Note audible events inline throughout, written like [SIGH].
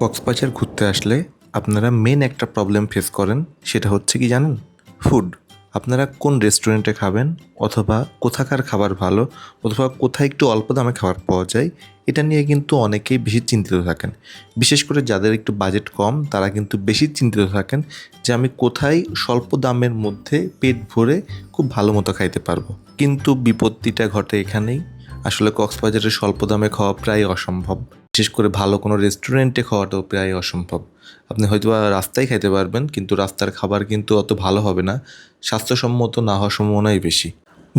কক্সবাজার ঘুরতে আসলে আপনারা মেন একটা প্রবলেম ফেস করেন, সেটা হচ্ছে কি জানেন? ফুড আপনারা কোন রেস্টুরেন্টে খাবেন অথবা কোথাকার খাবার ভালো, অথবা কোথায় একটু অল্প দামে খাবার পাওয়া যায়, এটা নিয়ে কিন্তু অনেকেই বেশি চিন্তিত থাকেন। বিশেষ করে যাদের একটু বাজেট কম, তারা কিন্তু বেশি চিন্তিত থাকেন যে আমি কোথায় স্বল্প দামের মধ্যে পেট ভরে খুব ভালো মতো খাইতে পারব। কিন্তু বিপত্তিটা ঘটে এখানেই। আসলে কক্সবাজারে স্বল্প দামে খাওয়া প্রায় অসম্ভব। বিশেষ করে ভালো কোনো রেস্টুরেন্টে খাওয়াটাও প্রায় অসম্ভব। আপনি হয়তো বা রাস্তায় খাইতে পারবেন, কিন্তু রাস্তার খাবার কিন্তু অত ভালো হবে না। স্বাস্থ্যসম্মত না হওয়ার সম্ভাবনাই বেশি।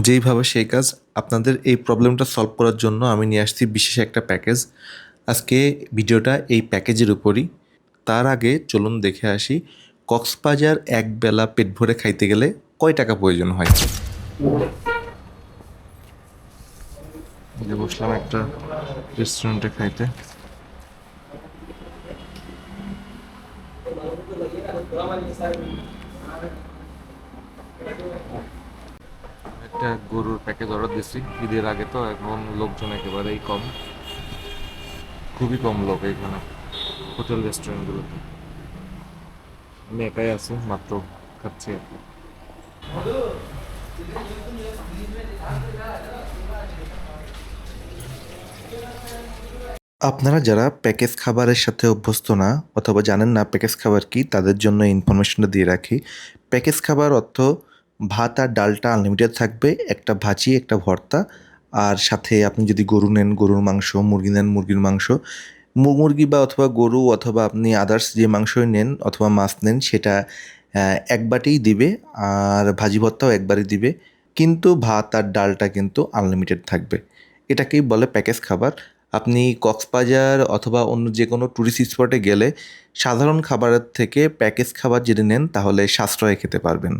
যেইভাবে সেই কাজ আপনাদের এই প্রবলেমটা সলভ করার জন্য আমি নিয়ে আসছি বিশেষ একটা প্যাকেজ আজকে ভিডিওটা এই প্যাকেজের উপরই। তার আগে চলুন দেখে আসি, কক্সবাজার এক বেলা পেট ভরে খাইতে গেলে কয় টাকা প্রয়োজন হয়? বসলাম একটা রেস্টুরেন্টে খাইতে। একটা গরুর প্যাকেজ অর্ডার দিছি ঈদের আগে তো এখন লোকজন একেবারেই কম। খুবই কম লোক এখানে হোটেল, রেস্টুরেন্টগুলোতে। আমি একাই আছি, মাত্র খাচ্ছি আর কি। আপনারা যারা প্যাকেজ খাবারের সাথে অভ্যস্ত না, অথবা জানেন না প্যাকেজ খাবার কি, তাদের জন্য ইনফরমেশনটা দিয়ে রাখি। প্যাকেজ খাবার অর্থ ভাত আর ডালটা আনলিমিটেড থাকবে, একটা ভাজি, একটা ভর্তা। আর সাথে আপনি যদি গরু নেন, গরুর মাংস, মুরগি নেন, মুরগির মাংস। মুরগি বা অথবা গরু অথবা আপনি আদার্স যে মাংসই নেন অথবা মাছ নেন, সেটা একবারেই দিবে আর ভাজি ভর্তাও একবারই দিবে। কিন্তু ভাত আর ডালটা কিন্তু আনলিমিটেড থাকবে। এটাকেই বলে প্যাকেজ খাবার। আপনি কক্সবাজার অথবা অন্য যে কোনো ট্যুরিস্ট স্পটে গেলে সাধারণ খাবারের থেকে প্যাকেজ খাবার যদি নেন তাহলে সাশ্রয়ে খেতে পারবেন।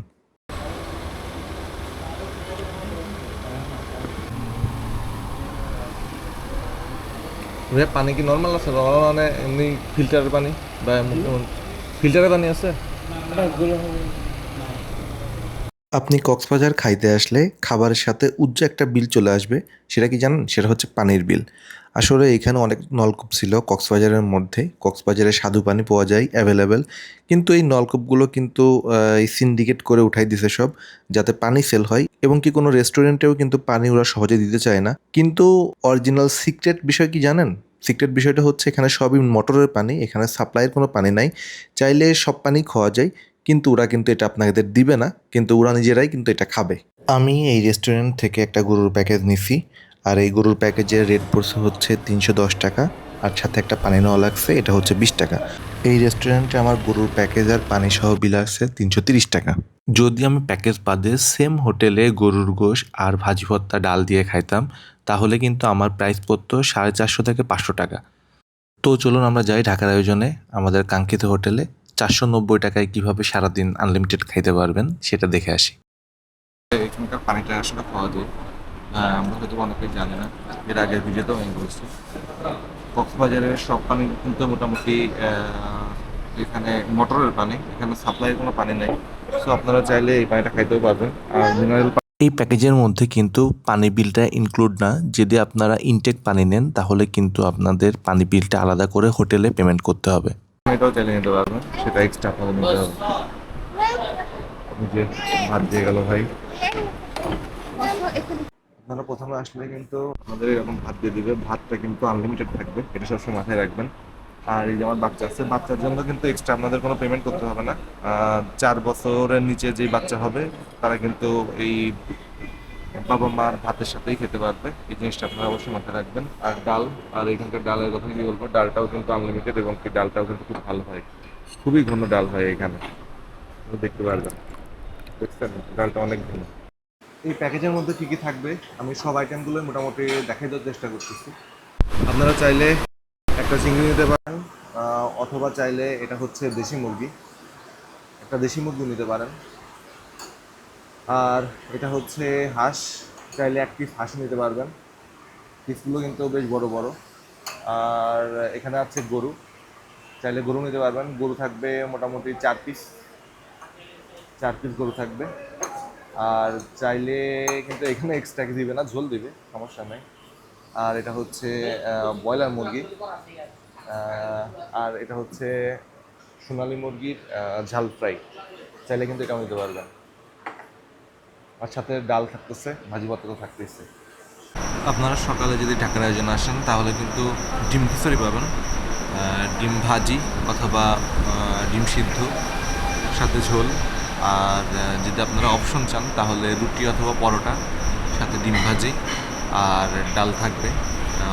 ভাইয়া পানি কি নর্মাল আছে? নর্মাল মানে এমনি ফিল্টারের পানি? বা ফিল্টারের পানি আছে? আপনি কক্সবাজার খাইতে আসলে খাবারের সাথে উজ্জ একটা বিল চলে আসবে। সেটা কি জানেন? সেটা হচ্ছে পানির বিল আসলে এখানে অনেক নলকূপ ছিল, কক্সবাজারের মধ্যে। কক্সবাজারে স্বাদু পানি পাওয়া যায় অ্যাভেলেবেল কিন্তু এই নলকূপগুলো কিন্তু এই সিন্ডিকেট করে উঠাই দিছে সব, যাতে পানি সেল হয় এবং কি কোনো রেস্টুরেন্টেও কিন্তু পানি ওরা সহজে দিতে চায় না। কিন্তু অরিজিনাল সিক্রেট বিষয় কি জানেন? সিক্রেট বিষয়টা হচ্ছে এখানে সবই মোটরের পানি, এখানে সাপ্লাইয়ের কোনো পানি নাই। চাইলে সব পানি খাওয়া যায়, কিন্তু ওরা কিন্তু এটা আপনাদের দিবে না, কিন্তু ওরা নিজেরাই কিন্তু এটা খাবে। আমি এই রেস্টুরেন্ট থেকে একটা গরুর প্যাকেজ নিছি। আর এই গরুর প্যাকেজের রেট পড়ছে হচ্ছে তিনশো দশ টাকা। আর সাথে একটা পানি নেওয়া লাগছে, এটা হচ্ছে বিশ টাকা। এই রেস্টুরেন্টে আমার গরুর প্যাকেজ আর পানি সহ বিল আসছে তিনশো তিরিশ টাকা। যদি আমি প্যাকেজ বাদে সেম হোটেলে গরুর গোশ আর ভাজি ভর্তা ডাল দিয়ে খাইতাম, তাহলে কিন্তু আমার প্রাইস পড়তো সাড়ে চারশো থেকে পাঁচশো টাকা। তো চলুন আমরা যাই ঢাকার আয়োজনে, আমাদের কাঙ্ক্ষিত হোটেলে। চারশো নব্বই টাকায় কীভাবে সারাদিন আনলিমিটেড খাইতে পারবেন, সেটা দেখে আসি। এখানকার পানিটা আসলে খাওয়া আমরা হয়তো অনেকেই জানি না এর আগের ভিডিওতেও আমি বলছি। কক্সবাজারের সব পানি কিন্তু মোটামুটি এখানে মোটরের পানি এখানে সাপ্লাইয়ের কোনো পানি নেই। সো আপনারা চাইলে এই পানিটা খাইতেও পারবেন। আর মিনারেল এই প্যাকেজের মধ্যে কিন্তু পানি বিলটা ইনক্লুড না। যদি আপনারা ইনটেক পানি নেন তাহলে কিন্তু আপনাদের পানি বিলটা আলাদা করে হোটেলে পেমেন্ট করতে হবে। এটাও চাইলে নিতে পারবেন সেটা এক্সট্রা আপনাদের নিতে হবে। যে ভাত দিয়ে গেল ভাই। আপনারা প্রথমে আসলে কিন্তু আমাদের এরকম ভাত দিয়ে দিবে। ভাতটা কিন্তু আনলিমিটেড থাকবে। এটা সবসময় মাথায় রাখবেন। আর এই যে আমার বাচ্চা আছে, বাচ্চার জন্য কিন্তু এক্সট্রা আপনাদের কোনো পেমেন্ট করতে হবে না। চার বছরের নিচে যেই বাচ্চা হবে, তারা কিন্তু এই বাবা মার ভাতের সাথেই খেতে পারবে। এই জিনিসটা আপনারা অবশ্যই মাথায় রাখবেন। আর ডাল, আর এখানকার ডালের কথা কি বলব? ডালটাও কিন্তু আনলিমিটেড এবং কি ডালটাও কিন্তু খুব ভালো হয়। খুবই ঘন ডাল হয় এখানে। দেখতে পারবেন। দেখছেন? ডালটা অনেক ঘন। এই প্যাকেজের মধ্যে কী কী থাকবে? আমি সব আইটেমগুলো মোটামুটি দেখাই দেওয়ার চেষ্টা করতেছি। আপনারা চাইলে একটা চিংড়ি নিতে পারেন অথবা চাইলে এটা হচ্ছে দেশি মুরগি। একটা দেশি মুরগি নিতে পারেন। আর এটা হচ্ছে হাঁস, চাইলে এক পিস হাঁস নিতে পারবেন। পিসগুলো কিন্তু বেশ বড় বড়। আর এখানে আছে গরু। চাইলে গরু নিতে পারবেন। গরু থাকবে মোটামুটি চার পিস চার পিস গরু থাকবে। আর চাইলে কিন্তু এখানে এক্সট্রা দিবে না, ঝোল দিবে, সমস্যা নেই। আর এটা হচ্ছে ব্রয়লার মুরগি। আর এটা হচ্ছে সোনালি মুরগির ঝাল ফ্রাই। চাইলে কিন্তু এটা নিতে পারবেন। আর সাথে ডাল থাকতেছে, ভাজি তো থাকতেছে। আপনারা সকালে যদি ঢাকার আয়োজনে আসেন, তাহলে কিন্তু ডিম খিচুড়ি পাবেন। ডিম ভাজি অথবা ডিম সিদ্ধ, সাথে ঝোল। আর যদি আপনারা অপশন চান, তাহলে রুটি অথবা পরোটা, সাথে ডিম ভাজি, আর ডাল থাকবে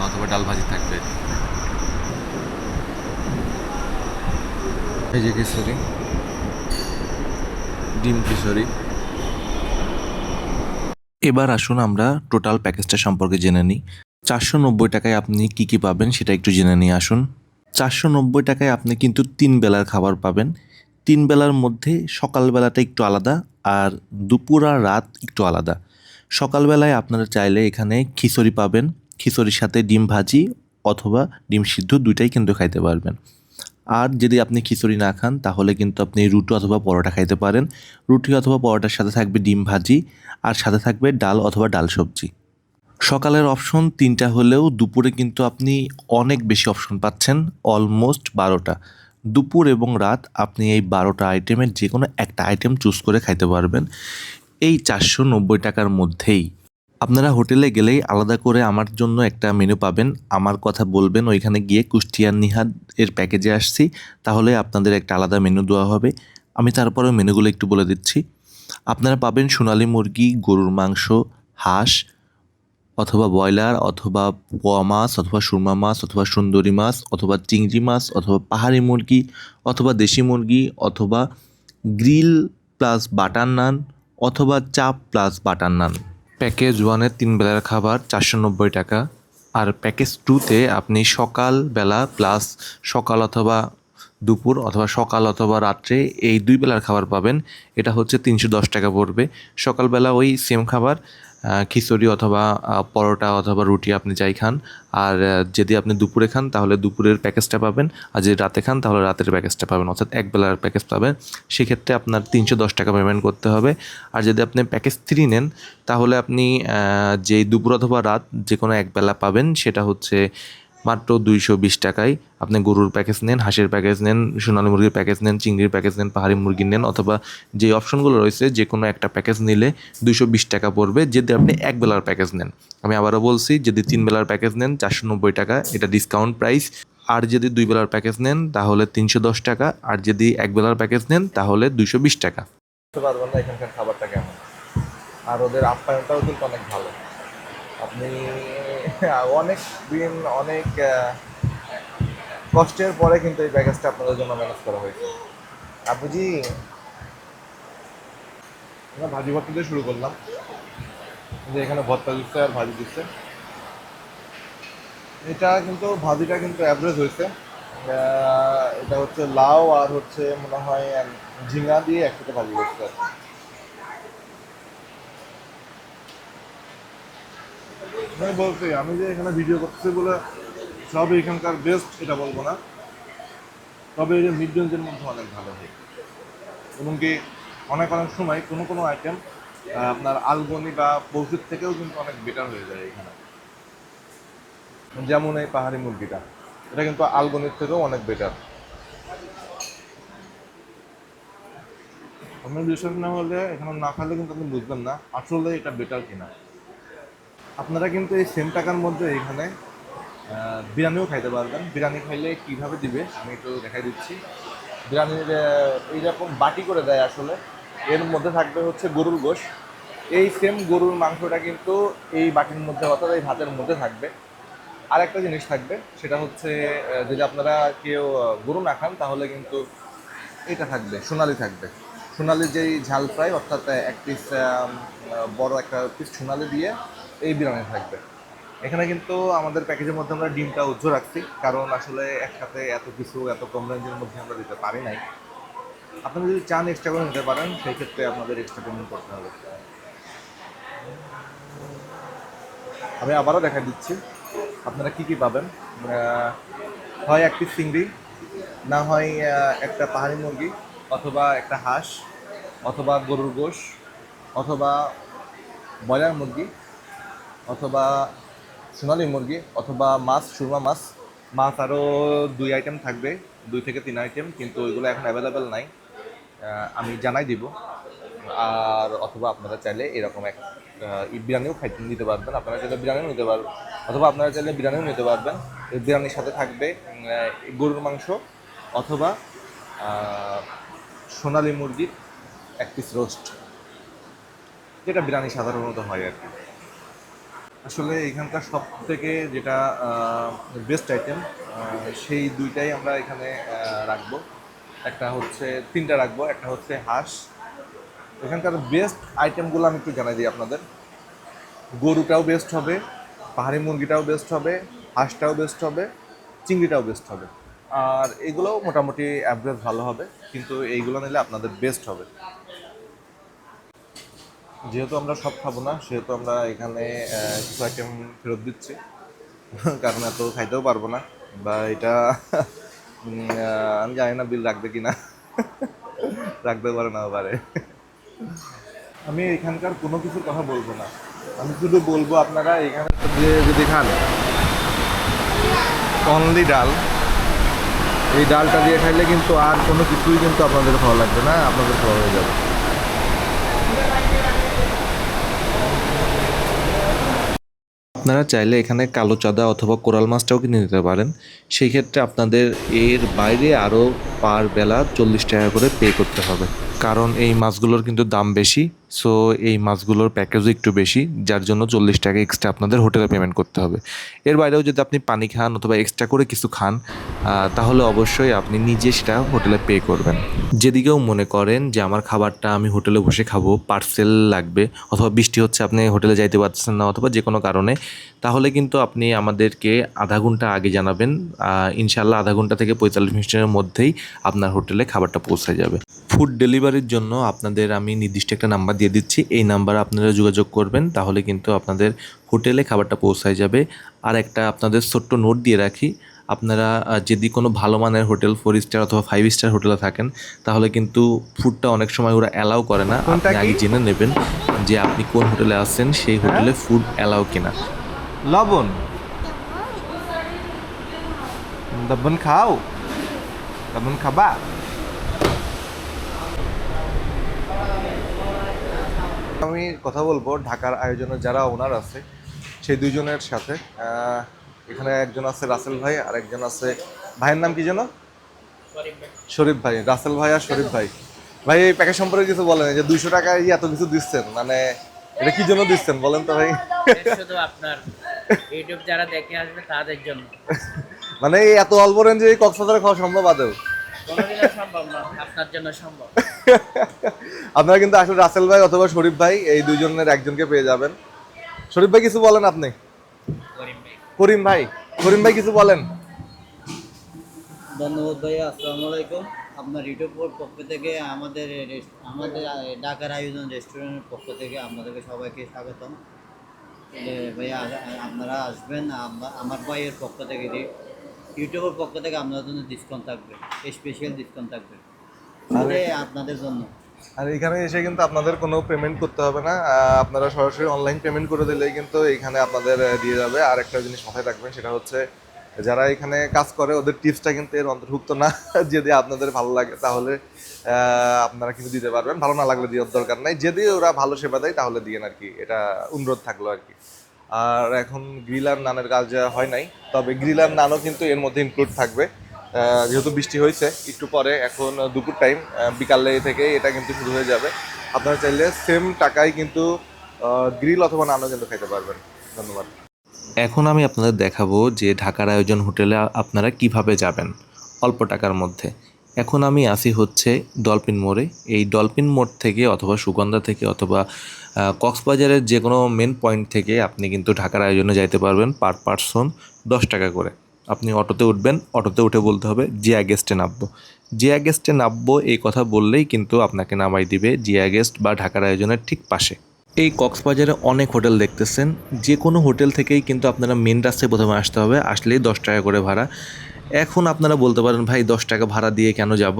অথবা ডাল ভাজি থাকবে। যে খিচুড়ি ডিম খিচুড়ি এবার আসুন আমরা টোটাল প্যাকেজটা সম্পর্কে জেনে নিই। চারশো নব্বই টাকায় আপনি কি কি পাবেন, সেটা একটু জেনে নিয়ে আসুন। চারশো নব্বই টাকায় আপনি কিন্তু তিন বেলার খাবার পাবেন। তিন বেলার মধ্যে সকালবেলাটা একটু আলাদা আর দুপুর আর রাত একটু আলাদা। সকালবেলায় আপনারা চাইলে এখানে খিচুড়ি পাবেন, খিচুড়ির সাথে ডিম ভাজি অথবা ডিম সিদ্ধ দুইটাই কিন্তু খাইতে পারবেন। আর যদি আপনি খিচুড়ি না খান, তাহলে কিন্তু আপনি রুটি অথবা পরোটা খাইতে পারেন। রুটি অথবা পরোটার সাথে থাকবে ডিম ভাজি আর সাথে থাকবে ডাল অথবা ডাল সবজি। সকালের অপশন তিনটা হলেও দুপুরে কিন্তু আপনি অনেক বেশি অপশন পাচ্ছেন, অলমোস্ট বারোটা। দুপুর এবং রাত আপনি এই বারোটা আইটেমের যে কোনো একটা আইটেম চুজ করে খাইতে পারবেন। এই চারশো নব্বই টাকার মধ্যেই আপনারা হোটেলে গেলেই আলাদা করে আমার জন্য একটা মেনু পাবেন। আমার কথা বলবেন, ওইখানে গিয়ে কুষ্টিয়ার নিহাদ এর প্যাকেজে আসছি, তাহলে আপনাদের একটা আলাদা মেনু দেওয়া হবে। আমি তারপরেও মেনুগুলো একটু বলে দিচ্ছি। আপনারা পাবেন সোনালী মুরগি, গরুর মাংস, হাঁস অথবা ব্রয়লার, অথবা পোয়া মাছ, অথবা সুরমা মাছ, অথবা সুন্দরী মাছ, অথবা চিংড়ি মাছ, অথবা পাহাড়ি মুরগি, অথবা দেশি মুরগি, অথবা গ্রিল প্লাস বাটার নান, অথবা চাপ প্লাস বাটার নান। প্যাকেজ ওয়ানের তিন বেলার খাবার চারশো নব্বই টাকা। আর প্যাকেজ টুতে আপনি সকালবেলা প্লাস সকাল অথবা দুপুর অথবা সকাল অথবা রাত্রে এই দুই বেলার খাবার পাবেন। এটা হচ্ছে তিনশো দশ টাকা পড়বে। সকালবেলা ওই সেম খাবার খিচুড়ি অথবা পরোটা অথবা রুটি আপনি যাই খান। আর যদি আপনি দুপুরে খান, তাহলে দুপুরের প্যাকেজটা পাবেন। আর যদি রাতে খান, তাহলে রাতের প্যাকেজটা পাবেন। অর্থাৎ একবেলার প্যাকেজ পাবেন। সেক্ষেত্রে আপনার তিনশো দশ টাকা পেমেন্ট করতে হবে। আর যদি আপনি প্যাকেজ থ্রি নেন, তাহলে আপনি যে দুপুর অথবা রাত যে কোনো একবেলা পাবেন, সেটা হচ্ছে মাত্র দুইশো বিশ টাকায় আপনি গরুর প্যাকেজ নেন, হাঁসের প্যাকেজ নেন, সোনালী মুরগির প্যাকেজ নেন, চিংড়ির প্যাকেজ নেন, পাহাড়ি মুরগির নেন, অথবা যে অপশনগুলো রয়েছে যে কোনো একটা প্যাকেজ নিলে দুইশো বিশ টাকা পড়বে, যদি আপনি এক বেলার প্যাকেজ নেন। আমি আবারও বলছি, যদি তিন বেলার প্যাকেজ নেন, চারশো নব্বই টাকা, এটা ডিসকাউন্ট প্রাইস আর যদি দুই বেলার প্যাকেজ নেন, তাহলে তিনশো দশ টাকা। আর যদি এক বেলার প্যাকেজ নেন, তাহলে দুইশো বিশ টাকা। এখানকার খাবারটা কেমন? আর ওদের আপ্যায়নটাও কিন্তু অনেক ভালো। আপনি অনেক দিন, অনেক কষ্টের পরে কিন্তু এই প্যাকেজটা আপনাদের জন্য ম্যানেজ করা হয়েছে। আপুজি? আমরা ভাজি ভর্তা দিয়ে শুরু করলাম। যে এখানে ভর্তা দিচ্ছে আর ভাজি দিচ্ছে। এটা কিন্তু, ভাজিটা কিন্তু অ্যাভারেজ হয়েছে। এটা হচ্ছে লাউ আর হচ্ছে মনে হয়, ঝিঙা দিয়ে একসাথে ভাজি করছে আর আমি বলতে, আমি যে এখানে ভিডিও করতেছি বলে সব এখানকার বেস্ট এটা বলব না। তবে এই যে মিড রেঞ্জের মধ্যে অনেক ভালো হয়। এবং কি অনেক অনেক সময় কোনো কোনো আইটেম আপনার আলগনি বা পৌষির থেকেও কিন্তু অনেক বেটার হয়ে যায় এখানে। যেমন এই পাহাড়ি মুরগিটা, এটা কিন্তু আলগনির থেকেও অনেক বেটার আপনার বিশ্বাস না হলে এখানে না খালে কিন্তু আপনি বুঝবেন না আসলে এটা বেটার কিনা। আপনারা কিন্তু এই সেম টাকার মধ্যে এখানে বিরিয়ানিও খাইতে পারবেন। বিরিয়ানি খাইলে কীভাবে দিবে, আমি একটু দেখাই দিচ্ছি। বিরিয়ানির এইরকম বাটি করে দেয় আসলে। এর মধ্যে থাকবে হচ্ছে গরুর গোশ। এই সেম গরুর মাংসটা কিন্তু এই বাটির মধ্যে অর্থাৎ এই ভাতের মধ্যে থাকবে। আর একটা জিনিস থাকবে, সেটা হচ্ছে যদি আপনারা কেউ গরু না খান, তাহলে কিন্তু এটা থাকবে, সোনালি থাকবে। সোনালি যেই ঝাল ফ্রাই, অর্থাৎ এক পিস বড় একটা পিস সোনালি দিয়ে এই বিরিয়ানি থাকবে। এখানে কিন্তু আমাদের প্যাকেজের মধ্যে আমরা ডিমটা উজ্জ্ব রাখছি, কারণ আসলে একসাথে এত কিছু, এত কম রেঞ্জের মধ্যে আমরা দিতে পারি নাই। আপনারা যদি চান এক্সট্রা করে নিতে পারেন, সেই ক্ষেত্রে আপনাদের এক্সট্রা পেমেন্ট করতে হবে। আমি আবারও দেখা দিচ্ছি, আপনারা কি কি পাবেন? হয় একটি চিংড়ি, না হয় একটা পাহাড়ি মুরগি, অথবা একটা হাঁস, অথবা গরুর গোশ, অথবা ব্রয়লার মুরগি অথবা সোনালি মুরগি অথবা মাছ, সুরমা মাছ মাছ আরও দুই আইটেম থাকবে, দুই থেকে তিন আইটেম কিন্তু ওইগুলো এখন অ্যাভেলেবেল নাই। আমি জানাই দিব। আর অথবা আপনারা চাইলে এরকম এক বিরিয়ানিও খাইতে নিতে পারবেন। আপনারা চাইলে বিরিয়ানিও নিতে পারবেন অথবা আপনারা চাইলে বিরিয়ানিও নিতে পারবেন। বিরিয়ানির সাথে থাকবে গরুর মাংস অথবা সোনালি মুরগির এক পিস রোস্ট যেটা বিরিয়ানি সাধারণত হয় আর কি। আসলে এখানকার সব থেকে যেটা বেস্ট আইটেম সেই দুইটাই আমরা এখানে রাখব। একটা হচ্ছে, তিনটা রাখব। একটা হচ্ছে হাঁস। এখানকার বেস্ট আইটেমগুলো আমি একটু জানাই দিই আপনাদের। গরুটাও বেস্ট হবে, পাহাড়ি মুরগিটাও বেস্ট হবে, হাঁসটাও বেস্ট হবে, চিংড়িটাও বেস্ট হবে। আর এগুলোও মোটামুটি অ্যাভারেজ ভালো হবে, কিন্তু এইগুলো নিলে আপনাদের বেস্ট হবে। যেহেতু আমরা সব খাব না, সেহেতু আমরা এখানে কিছু আইটেম ফেরত দিচ্ছি। [LAUGHS] কারণ এত খাইতেও পারব না। বা এটা [LAUGHS] আমি জানি না বিল রাখবে কিনা। [LAUGHS] রাখতে পারে না পারে। আমি এখানকার কোনো কিছুর কথা বলব না। আমি শুধু বলব আপনারা এখানে যে যদি খান অনলি ডাল, এই ডালটা দিয়ে খাইলে কিন্তু আর কোনো কিছুই কিন্তু আপনাদের ভালো লাগবে না, আপনাদের খাওয়া হয়ে যাবে। আপনারা চাইলে এখানে কালো চাঁদা অথবা কোরাল মাছটাও কিনে নিতে পারেন। সেই ক্ষেত্রে আপনাদের এর বাইরে আরও পার বেলা চল্লিশ টাকা করে পে করতে হবে। কারণ এই মাছগুলোর কিন্তু দাম বেশি সো এই মাছগুলোর প্যাকেজও একটু বেশি, যার জন্য চল্লিশ টাকা এক্সট্রা আপনাদের হোটেলে পেমেন্ট করতে হবে। এর বাইরেও যদি আপনি পানি খান অথবা এক্সট্রা করে কিছু খান তাহলে অবশ্যই আপনি নিজে সেটা হোটেলে পে করবেন। যেদিকেও মনে করেন যে আমার খাবারটা আমি হোটেলে বসে খাব পার্সেল লাগবে, অথবা বৃষ্টি হচ্ছে আপনি হোটেলে যাইতে পারছেন না, অথবা যে কোনো কারণে তাহলে কিন্তু আপনি আমাদেরকে আধা ঘণ্টা আগে জানাবেন ইনশাল্লাহ আধা ঘণ্টা থেকে পঁয়তাল্লিশ মিনিটের মধ্যেই আপনার হোটেলে খাবারটা পৌঁছে যাবে। ফুড ডেলিভারির জন্য আপনাদের আমি নির্দিষ্ট একটা নাম্বার দিয়ে দিচ্ছি এই নাম্বারে আপনারা যোগাযোগ করবেন তাহলে কিন্তু আপনাদের হোটেলে খাবারটা পৌঁছায় যাবে। আর একটা আপনাদের ছোট্ট নোট দিয়ে রাখি আপনারা যদি কোনো ভালো মানের হোটেল ফোর স্টার অথবা ফাইভ স্টার হোটেলে থাকেন তাহলে কিন্তু ফুডটা অনেক সময় ওরা অ্যালাউ করে না আপনি আগে জেনে নেবেন যে আপনি কোন হোটেলে আসছেন সেই হোটেলে ফুড অ্যালাউ কিনা। লবণ। লবণ খাও। লবণ খাবা? আমি কথা বলব, ঢাকার আয়োজনে যারা ওনার আছে, সেই দুইজনের সাথে। এখানে একজন আছে রাসেল ভাই আর একজন আছে, ভাইয়ের নাম কি যেন? শরীফ ভাই। রাসেল ভাই আর শরীফ ভাই। ভাই, এই প্যাকেজ সম্পর্কে কিছু বলেন যে দুইশো টাকায় এত কিছু দিচ্ছেন মানে এটা কি জন্য দিচ্ছেন বলেন তো ভাই? আপনার ইউটিউব যারা দেখে আসবে তাদের জন্য। মানে এত অল্প রেঞ্জে এই কক্সবাজারে খাওয়া সম্ভব আদৌ? কোনোদিনও সম্ভব না আপনার জন্য সম্ভব। আপনারা কিন্তু আসলে রাসেল ভাই অথবা শরীফ ভাই এই দুইজনের একজনকে পেয়ে যাবেন। শরীফ ভাই কিছু বলেন আপনি? করিম ভাই। করিম ভাই করিম ভাই কিছু বলেন। ধন্যবাদ ভাইয়া আসসালামু আলাইকুম। আপনার ইউটিউবের পক্ষ থেকে আমাদের আমাদের ঢাকার আয়োজন রেস্টুরেন্টের পক্ষ থেকে আপনাদেরকে সবাইকে স্বাগতম। ভাইয়া আপনারা আসবেন আমার ভাইয়ের পক্ষ থেকে ইউটিউবের পক্ষ থেকে আপনাদের জন্য ডিসকাউন্ট থাকবে স্পেশাল ডিসকাউন্ট থাকবে। তাহলে আপনাদের জন্য। আর এখানে এসে কিন্তু আপনাদের কোনো পেমেন্ট করতে হবে না আপনারা সরাসরি অনলাইন পেমেন্ট করে দিলেই কিন্তু এখানে আপনাদের দিয়ে যাবে। আর একটা জিনিস মাথায় রাখবেন সেটা হচ্ছে যারা এখানে কাজ করে, ওদের টিপসটা কিন্তু এর অন্তর্ভুক্ত না। [LAUGHS] যদি আপনাদের ভালো লাগে, তাহলে আপনারা কিন্তু দিতে পারবেন। ভালো না লাগলে দেওয়ার দরকার নাই। যদি ওরা ভালো সেবা দেয়, তাহলে দিয়েন আর কি। এটা অনুরোধ থাকল আর কি। আর এখন গ্রিল আর নানের কাজ হয় নাই। তবে গ্রিল আর নানও কিন্তু এর মধ্যে ইনক্লুড থাকবে। যেহেতু বৃষ্টি হয়েছে, একটু পরে এখন দুপুর টাইম বিকালে থেকে এটা কিন্তু শুরু হয়ে যাবে। আপনারা চাইলে সেম টাকায় কিন্তু গ্রিল অথবা নানও কিন্তু খেতে পারবেন। ধন্যবাদ। এখন আমি আপনাদের দেখাবো যে ঢাকার আয়োজন হোটেলে আপনারা কীভাবে যাবেন, অল্প টাকার মধ্যে। এখন আমি আসি হচ্ছে ডলফিন মোড়ে। এই ডলফিন মোড় থেকে অথবা সুগন্ধা থেকে অথবা কক্সবাজারের যে কোনো মেন পয়েন্ট থেকে আপনি কিন্তু ঢাকার আয়োজনে যাইতে পারবেন পার পারসন দশ টাকা করে। আপনি অটোতে উঠবেন, অটোতে উঠে বলতে হবে, জিয়া গেস্টে নামবো। জিয়া গেস্টে নামবো এই কথা বললেই কিন্তু আপনাকে নামাই দিবে জিয়া গেস্ট বা ঢাকার আয়োজনের ঠিক পাশে। এই কক্সবাজারে অনেক হোটেল দেখতেছেন। যে কোনো হোটেল থেকেই কিন্তু আপনারা মেন রাস্তায় প্রথমে আসতে হবে। আসলেই দশ টাকা করে ভাড়া। এখন আপনারা বলতে পারেন, ভাই, দশ টাকা ভাড়া দিয়ে কেন যাব?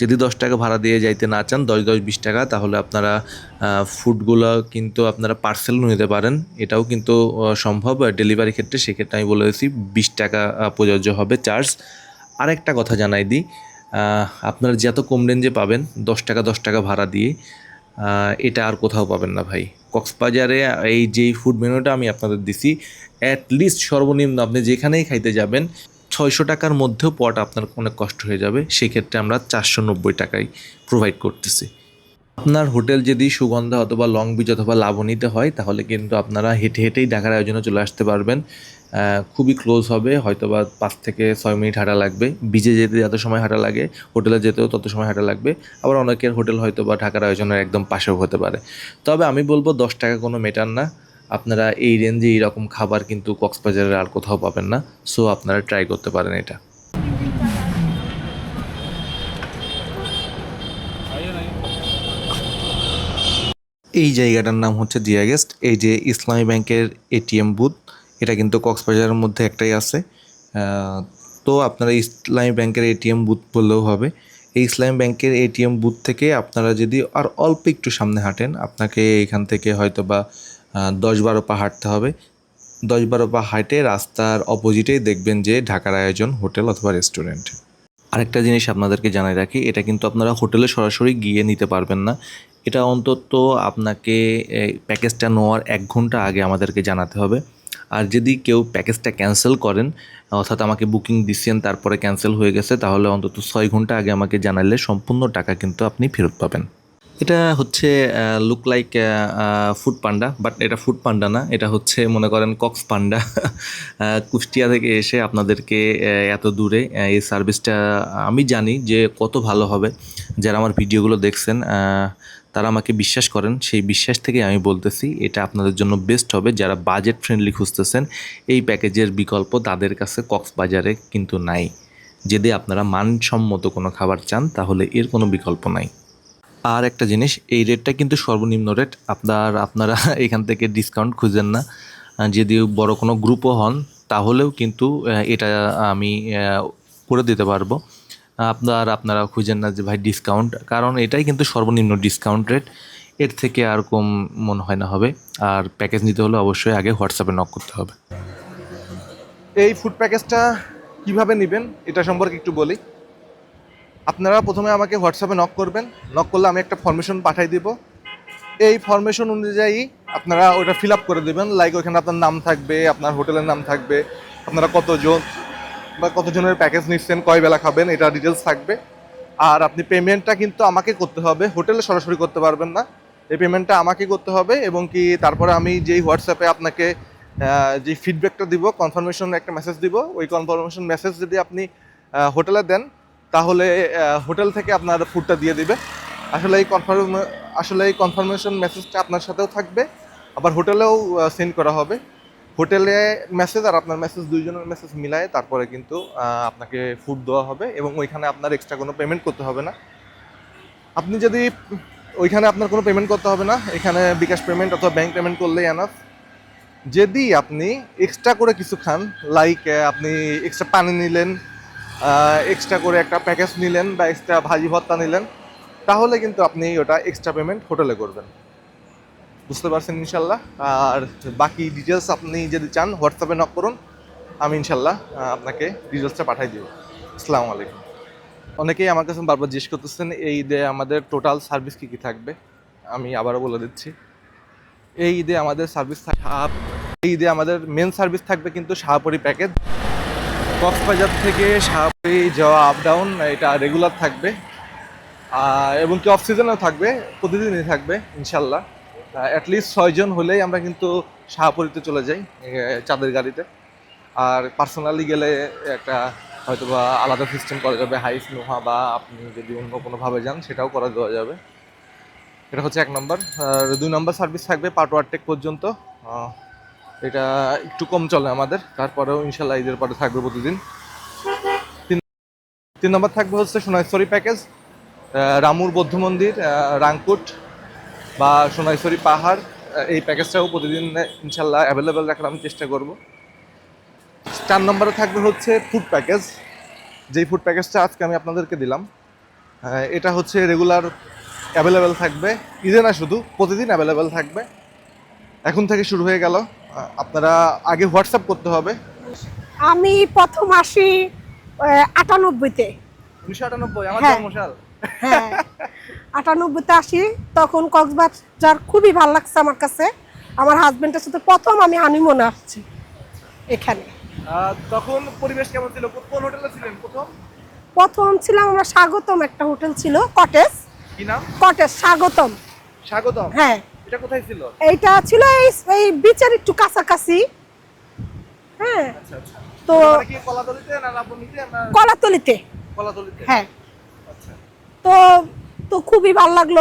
যদি দশ টাকা ভাড়া দিয়ে যাইতে না চান, দশ দশ, বিশ টাকা, তাহলে আপনারা ফুডগুলো কিন্তু আপনারা পার্সেল নিতে পারেন। এটাও কিন্তু সম্ভব। ডেলিভারি ক্ষেত্রে সেক্ষেত্রে আমি বলে দিচ্ছি বিশ টাকা প্রযোজ্য হবে চার্জ। আরেকটা কথা জানাই দিই আপনারা যত কম রেঞ্জে পাবেন, দশ টাকা দশ টাকা ভাড়া দিয়ে এটা আর কোথাও পাবেন না, ভাই। কক্সবাজারে, এই যেই ফুড মেনুটা আমি আপনাদের দিছি অ্যাটলিস্ট সর্বনিম্ন আপনি যেখানেই খাইতে যাবেন, ছয়শো টাকার মধ্যেও পট আপনার অনেক কষ্ট হয়ে যাবে। সেক্ষেত্রে আমরা চারশো নব্বই টাকায় প্রোভাইড করতেছি। আপনার হোটেল যদি সুগন্ধা অথবা লং বিচ অথবা লাবণীতে হয়, তাহলে কিন্তু আপনারা হেঁটে হেঁটেই ঢাকার আয়োজনে চলে আসতে পারবেন। খুবই ক্লোজ হবে, হয়তোবা পাঁচ থেকে ছয় মিনিট হাঁটা লাগবে। বিজে যেতে যত সময় হাঁটা লাগে হোটেলে যেতেও তত সময় হাঁটা লাগবে। আবার অনেকের হোটেল হয়তো বা ঢাকার আয়োজনের একদম পাশেও হতে পারে। তবে আমি বলব, দশ টাকা কোনো মেটার না। আপনারা এই রেঞ্জে এইরকম খাবার কিন্তু কক্সবাজারের আর কোথাও পাবেন না। সো আপনারা ট্রাই করতে পারেন এটা। এই জায়গাটার নাম হচ্ছে জিয়া গেস্ট এই যে ইসলামী ব্যাংকের এটিএম বুথ এটা কিন্তু কক্সবাজারের মধ্যে একটাই আছে। তো আপনারা ইসলামী ব্যাংকের এটিএম বুথ বললেও হবে। এই ইসলামী ব্যাংকের এটিএম বুথ থেকে আপনারা যদি আর অল্প একটু সামনে হাঁটেন, আপনাকে এখান থেকে হয়তো বা দশ বারো পা হাঁটতে হবে। দশ বারো পা হাঁটে রাস্তার অপোজিটেই দেখবেন যে ঢাকার আয়োজন হোটেল অথবা রেস্টুরেন্ট। আরেকটা জিনিস আপনাদেরকে জানাই রাখি, এটা কিন্তু আপনারা হোটেলে সরাসরি গিয়ে নিতে পারবেন না। এটা অন্তত আপনাকে প্যাকেজটা নেওয়ার এক ঘণ্টা আগে আমাদেরকে জানাতে হবে। আর যদি কেউ প্যাকেজটা ক্যান্সেল করেন, অর্থাৎ আমাকে বুকিং দিচ্ছেন, তারপরে ক্যান্সেল হয়ে গেছে, তাহলে অন্তত ছয় ঘণ্টা আগে আমাকে জানালে সম্পূর্ণ টাকা কিন্তু আপনি ফেরত পাবেন। এটা হচ্ছে look like food panda but এটা ফুড পান্ডা না, এটা হচ্ছে মনে করেন কক্স পান্ডা [LAUGHS] কুষ্টিয়া থেকে এসে আপনাদেরকে এত দূরে এই সার্ভিসটা আমি জানি যে কত ভালো হবে। যারা আমার ভিডিওগুলো দেখছেন তারা আমাকে বিশ্বাস করেন, সেই বিশ্বাস থেকে আমি বলতেছি, এটা আপনাদের জন্য বেস্ট হবে। যারা বাজেট ফ্রেন্ডলি খুঁজতেছেন, এই প্যাকেজের বিকল্প তাদের কাছে কক্সবাজারে কিন্তু নাই। যদি আপনারা মানসম্মত কোনো খাবার চান, তাহলে এর কোনো বিকল্প নাই। আর একটা জিনিস, এই রেটটা কিন্তু সর্বনিম্ন রেট আপনার, আপনারা [LAUGHS] এখান থেকে ডিসকাউন্ট খুঁজেন না। যদি বড় কোনো গ্রুপও হন, তাহলেও কিন্তু এটা আমি করে দিতে পারব। আপনার আপনারা খুঁজেন না যে ভাই ডিসকাউন্ট কারণ এটাই কিন্তু সর্বনিম্ন ডিসকাউন্ট রেট এর থেকে আর কম মনে হয় না হবে। আর প্যাকেজ নিতে হলে অবশ্যই আগে হোয়াটসঅ্যাপে নক করতে হবে। এই ফুড প্যাকেজটা কীভাবে নেবেন, এটা সম্পর্কে একটু বলি। আপনারা প্রথমে আমাকে হোয়াটসঅ্যাপে নক করবেন। নক করলে আমি একটা ফরমেশন পাঠাই দিব। এই ফরমেশন অনুযায়ী আপনারা ওটা ফিল আপ করে দেবেন। লাইক ওখানে আপনার নাম থাকবে, আপনার হোটেলের নাম থাকবে, আপনারা কতজন বা কতজনের প্যাকেজ নিচ্ছেন, কয় বেলা খাবেন, এটা ডিটেলস থাকবে। আর আপনি পেমেন্টটা কিন্তু আমাকে করতে হবে, হোটেলে সরাসরি করতে পারবেন না। এই পেমেন্টটা আমাকে করতে হবে এবং কি তারপরে আমি যেই হোয়াটসঅ্যাপে আপনাকে যে ফিডব্যাকটা দিব কনফার্মেশন একটা মেসেজ দিব, ওই কনফার্মেশন মেসেজ যদি আপনি হোটেলে দেন, তাহলে হোটেল থেকে আপনার ফুডটা দিয়ে দিবে। আসলে এই কনফার্ম আসলে এই কনফার্মেশন মেসেজটা আপনার সাথেও থাকবে, আবার হোটেলেও সেন্ড করা হবে। হোটেলে মেসেজ আর আপনার মেসেজ দুইজনের মেসেজ মিলায়, তারপরে কিন্তু আপনাকে ফুড দেওয়া হবে এবং ওইখানে আপনার এক্সট্রা কোনো পেমেন্ট করতে হবে না। আপনি যদি, ওইখানে আপনার কোনো পেমেন্ট করতে হবে না, এখানে বিকাশ পেমেন্ট অথবা ব্যাংক পেমেন্ট করলেই এনাফ যদি আপনি এক্সট্রা করে কিছু খান লাইক আপনি এক্সট্রা পানি নিলেন এক্সট্রা করে একটা প্যাকেজ নিলেন বা এক্সট্রা ভাজি ভর্তা নিলেন, তাহলে কিন্তু আপনি ওটা এক্সট্রা পেমেন্ট হোটেলে করবেন। বুঝতে পারছেন ইনশাল্লাহ। আর বাকি ডিটেলস আপনি যদি চান হোয়াটসঅ্যাপে নক করুন, আমি ইনশাল্লাহ আপনাকে ডিটেলসটা পাঠাই দিব। আসসালামু আলাইকুম। অনেকেই আমার কাছে বারবার জিজ্ঞেস করতেছেন, এই ঈদে আমাদের টোটাল সার্ভিস কী কী থাকবে? আমি আবারও বলে দিচ্ছি, এই ঈদে আমাদের সার্ভিস এই ঈদে আমাদের মেন সার্ভিস থাকবে কিন্তু শাহপুরি প্যাকেজ কক্সবাজার থেকে শাহপুরি যাওয়া আপ ডাউন এটা রেগুলার থাকবে। এবং কি অফ সিজনেও থাকবে, প্রতিদিনই থাকবে, ইনশাল্লাহ। অ্যাটলিস্ট ছয়জন হলেই আমরা কিন্তু শাহপুরিতে চলে যাই চাঁদের গাড়িতে। আর পার্সোনালি গেলে একটা হয়তো বা আলাদা সিস্টেম করা যাবে হাইস নোহা বা আপনি যদি অন্য কোনোভাবে যান, সেটাও করা দেওয়া যাবে। এটা হচ্ছে এক নম্বর আর দুই নম্বর সার্ভিস থাকবে পাটোয়ার টেক পর্যন্ত। এটা একটু কম চলে আমাদের, তারপরেও ইনশাল্লাহ ঈদের পরে থাকবে প্রতিদিন। তিন নম্বর থাকবে হচ্ছে সোনাইশ্বরী প্যাকেজ রামুর বৌদ্ধ মন্দির রাংকুট। বা সোনাইশ্বরী পাহাড় এই প্যাকেজটাও প্রতিদিন ইনশাল্লাহ অ্যাভেলেবেল রাখার আমি চেষ্টা করব। চার নম্বরে থাকবে হচ্ছে ফুড প্যাকেজ যেই ফুড প্যাকেজটা আজকে আমি আপনাদেরকে দিলাম এটা হচ্ছে রেগুলার অ্যাভেলেবেল থাকবে। ঈদে না শুধু প্রতিদিন অ্যাভেলেবেল থাকবে। এখন থেকে শুরু হয়ে গেল। আপনারা আগে হোয়াটসঅ্যাপ করতে হবে। আমি প্রথম আসি আটানব্বইতে। উনিশশো আটানব্বই আমার হ্যাঁ। [LAUGHS] আটানব্বইতে আসি তখন কক্সবাজার খুবই ভালো লাগছে আমার কাছে। আমার হাজবেন্ডের সাথে প্রথম আমি হানিমুনে আসছি এখানে। তখন পরিবেশ কেমন ছিল? কোন হোটেলে ছিলেন প্রথম? প্রথম ছিলাম আমরা স্বাগতম একটা হোটেল ছিল কটেজ। কি নাম? কটেজ স্বাগতম। স্বাগতম? হ্যাঁ। এটা কোথায় ছিল? এইটা ছিল এই এই বিচের একটু কাছাকাছি। হ্যাঁ। আচ্ছা আচ্ছা। তো মানে কলাতলিতে না কলাতলিতে। কলাতলিতে? হ্যাঁ। আচ্ছা। তো তো খুবই ভালো লাগল।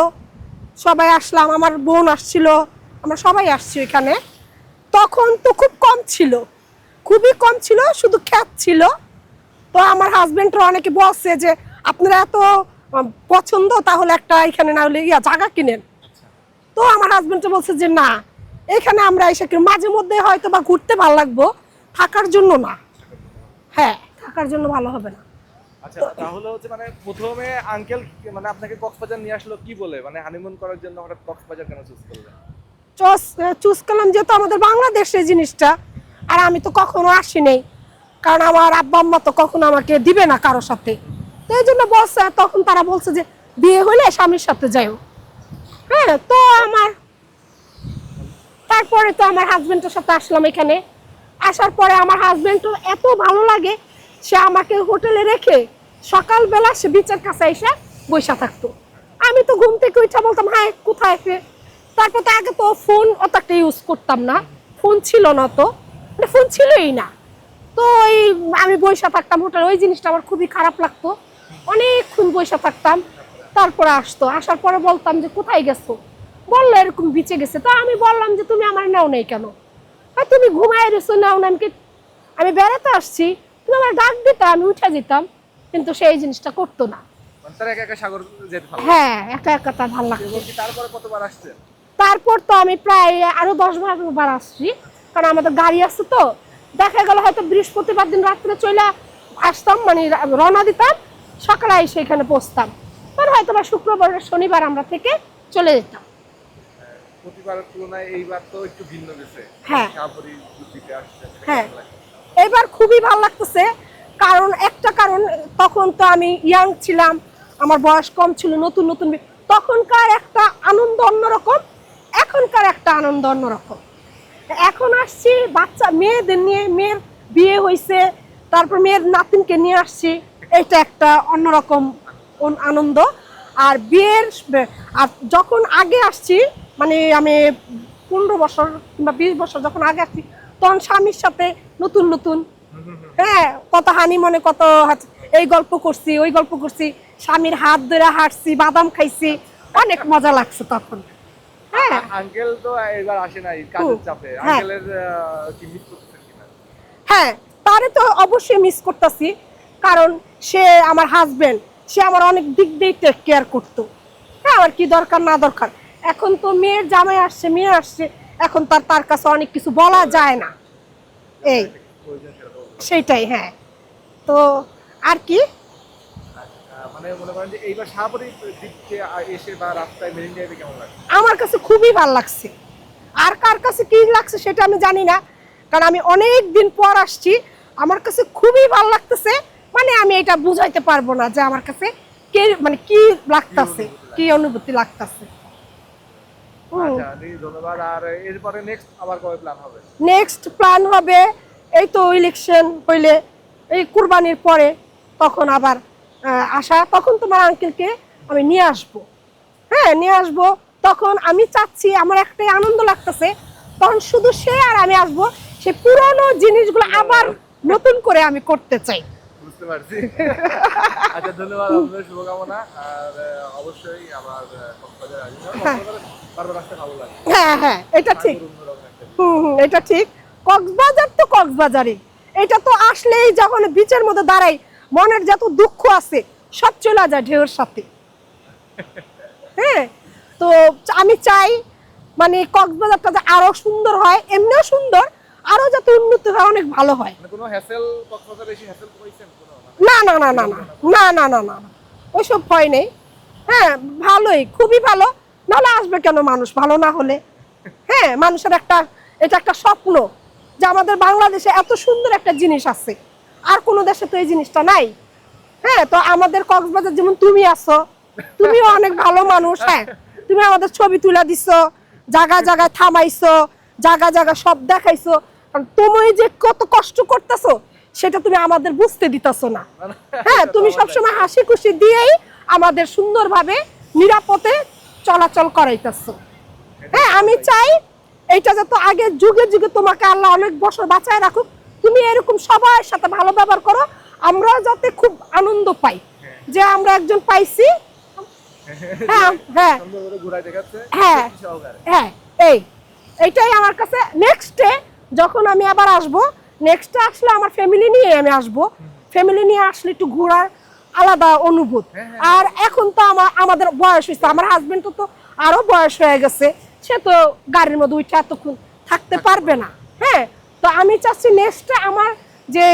সবাই আসলাম, আমার বোন আসছিল, আমরা সবাই আসছি এখানে তখন তো খুব কম ছিল, খুবই কম ছিল, শুধু খ্যাত ছিল। তো আমার হাজবেন্ডরা অনেকে বলছে যে, আপনারা এত পছন্দ, তাহলে একটা এখানে না হলে ইয়া জায়গা কিনেন। তো আমার হাজব্যান্ডটা বলছে যে, না, এখানে আমরা এসে মাঝে মধ্যে হয়তো বা ঘুরতে ভালো লাগবো, থাকার জন্য না। হ্যাঁ থাকার জন্য ভালো হবে না। আচ্ছা তাহলে হচ্ছে মানে প্রথমে আঙ্কেল মানে আপনাকে কক্সবাজার নিয়ে আসলো কি বলে? মানে হানিমুন করার জন্য হঠাৎ কক্সবাজার কেন চুজ করলেন? চুজ করলাম যেহেতু আমাদের বাংলাদেশের জিনিসটা, আর আমি তো কখনো আসি নাই। কারণ আমার আব্বা আম্মা তো কখনো আমাকে দিবে না কারোর সাথে। তো এই জন্য বলছে, তখন তারা বলছে যে বিয়ে হলে স্বামীর সাথে যাইও। হ্যাঁ তো আমার তারপরে তো আমার হাজবেন্ডের সাথে আসলাম এখানে। আসার পরে আমার হাজবেন্ডও এত ভালো লাগে, সে আমাকে হোটেলে রেখে সকালবেলা সে বিচের কাছে এসে বসে থাকতো। আমি তো ঘুম থেকে উঠে বলতাম হ্যাঁ কোথায় ফে তারপর তো আগে তো ফোন অত একটা ইউজ করতাম না। ফোন ছিল না তো। মানে ফোন ছিলই না। তো ওই আমি বসে থাকতাম হোটেল ওই জিনিসটা আমার খুবই খারাপ লাগতো। অনেকক্ষণ বসে থাকতাম। তারপরে আসতো। আসার পরে বলতাম যে, কোথায় গেছো? বলল, এরকম বিচে গেছে। তো আমি বললাম যে, তুমি আমার নেও নেই কেন? তুমি ঘুমায় রেছো নাও না আমি বেড়াতে আসছি। তুমি আমার ডাক দিতাম আমি উঠে যেতাম। কিন্তু সেই জিনিসটা করতো না। মানে হ্যাঁ একা একা তার ভালো লাগতো তারপরে তো আমি প্রায় আরও দশ বারো আসছি কারণ আমাদের গাড়ি আছে তো। দেখা গেল হয়তো বৃহস্পতিবার দিন রাত্রে চলে আসতাম মানে রওনা দিতাম সকালে এসে এখানে পৌঁছতাম। আর হয়তো বা শুক্রবার শনিবার আমরা থেকে চলে যেতাম। এইবার হ্যাঁ। হ্যাঁ। এবার খুবই ভালো লাগতেছে। কারণ, একটা কারণ, তখন তো আমি ইয়াং ছিলাম, আমার বয়স কম ছিল, নতুন নতুন তখনকার একটা আনন্দ অন্যরকম, এখনকার একটা আনন্দ অন্যরকম। এখন আসছি, বাচ্চা, মেয়েদের নিয়ে, মেয়ের বিয়ে হয়েছে তারপর মেয়ের নাতিনকে নিয়ে আসছি, এটা একটা অন্যরকম অন- আনন্দ। আর বিয়ের আর যখন আগে আসছি মানে আমি পনেরো বছর কিংবা বিশ বছর যখন আগে আসছি, তখন স্বামীর সাথে নতুন নতুন হ্যাঁ কত হানি মনে কত এই গল্প করছি ওই গল্প করছি স্বামীর হাত ধরে হাঁটছি বাদাম খাইছি অনেক মজা লাগছে তখন। হ্যাঁ। আঙ্কেল তো এবার আসে নাই কাজের চাপে। হ্যাঁ। আঙ্কেলের কি মিস করতেছেন হ্যাঁ তারে তো অবশ্যই মিস করতেছি কারণ সে আমার হাজবেন্ড সে আমার অনেক দিক দিয়ে টেক কেয়ার করতো। হ্যাঁ আমার কি দরকার না দরকার। এখন তো মেয়ের জামাই আসছে মেয়ে আসছে এখন তার তার কাছে অনেক কিছু বলা যায় না। এই। প্রয়োজন সেটা তো বলব। সেইটাই হ্যাঁ। তো আর কি? মানে মনে আমার কাছে খুবই ভালো লাগছে। আর কার কাছে কি লাগছে সেটা আমি জানি না কারণ আমি অনেক দিন পর আসছি। আমার কাছে খুবই ভালো লাগতেছে মানে আমি এটা বুঝাইতে পারব না যে আমার কাছে কে মানে কি লাগতেছে কি অনুভূতি লাগতেছে। আচ্ছা ধন্যবাদ। আর এরপরে নেক্সট আবার কবে প্ল্যান হবে? নেক্সট প্ল্যান হবে এই তো ইলেকশন হইলে এই কুরবানির পরে তখন আবার আসা তখন তোমার আঙ্কেলকে আমি নিয়ে আসব। হ্যাঁ নিয়ে আসব। তখন আমি চাচ্ছি আমার একটাই আনন্দ লাগতেছে তখন শুধু সে আর আমি আসব সে পুরনো জিনিসগুলো আবার নতুন করে আমি করতে চাই। বুঝতে পারছি। আচ্ছা ধন্যবাদ আপনাদের শুভকামনা। আর অবশ্যই আবার কক্সবাজার আসবেন বারবার আসতে ভালো লাগে। হ্যাঁ হ্যাঁ এটা ঠিক। হুম হুম এটা ঠিক। কক্সবাজার তো কক্সবাজারই এটা তো আসলেই যখন বিচের মধ্যে দাঁড়াই। মনের যত দুঃখ আছে সব চলে যায় ঢেউর সাথে। হ্যাঁ? তো আমি চাই মানে কক্সবাজারটা যে আরও সুন্দর হয় এমনিও সুন্দর আরও যাতে উন্নতি হয় অনেক ভালো হয়। মানে কক্সবাজার না না না না না না না না না ওইসব ভয় নেই। হ্যাঁ ভালোই খুবই ভালো। নাহলে আসবে কেন মানুষ? ভালো না হলে। হ্যাঁ মানুষের একটা এটা একটা স্বপ্ন। যে আমাদের বাংলাদেশে এত সুন্দর একটা জিনিস আছে। আর কোনো দেশে তো এই জিনিসটা নাই। হ্যাঁ তো আমাদের কক্সবাজার, যেমন তুমি আছো, তুমিও অনেক ভালো মানুষ হ্যাঁ। তুমি আমাদের ছবি তুলে দিছো, জায়গা জায়গায় থামাইছো, জায়গা জায়গা সব দেখাইছো। কারণ তুমি যে কত কষ্ট করতেছো, সেটা তুমি আমাদের বুঝতে দিতেছো না। হ্যাঁ তুমি সবসময় হাসি খুশি দিয়েই আমাদের সুন্দরভাবে, নিরাপদে চলাচল করাইতেছো। হ্যাঁ আমি চাই এইটা যত আগে যুগে যুগে তোমাকে আল্লাহ অনেক বছর বাঁচায় রাখুক তুমি এরকম সবার সাথে ভালো ব্যবহার করো আমরা যাতে খুব আনন্দ পাই। যে আমরা একজন পাইছি। হ্যাঁ হ্যাঁ। হ্যাঁ হ্যাঁ এই এইটাই আমার কাছে নেক্সটে যখন আমি আবার আসব নেক্সটে আসলে আমার ফ্যামিলি নিয়ে আমি আসব। ফ্যামিলি নিয়ে আসলে একটু ঘোরার আলাদা অনুভূত। আর এখন তো আমার আমাদের বয়স হয়েছে আমার হাজবেন্ড তো আরও বয়স হয়ে গেছে। সে তো গাড়ির মধ্যে উঠে এতক্ষণ থাকতে পারবে না। হ্যাঁ? তো আমি চাচ্ছি নেক্সটে আমার যে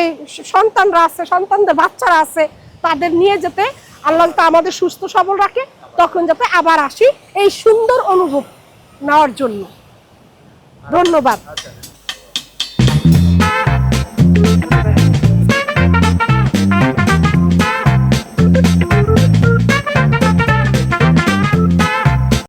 সন্তানরা আছে, সন্তানদের বাচ্চারা আছে, তাদের নিয়ে যেতে আল্লাহ তো আমাদের সুস্থ, সবল রাখে, তখন যাতে আবার আসি এই সুন্দর অনুভব নেওয়ার জন্য। ধন্যবাদ।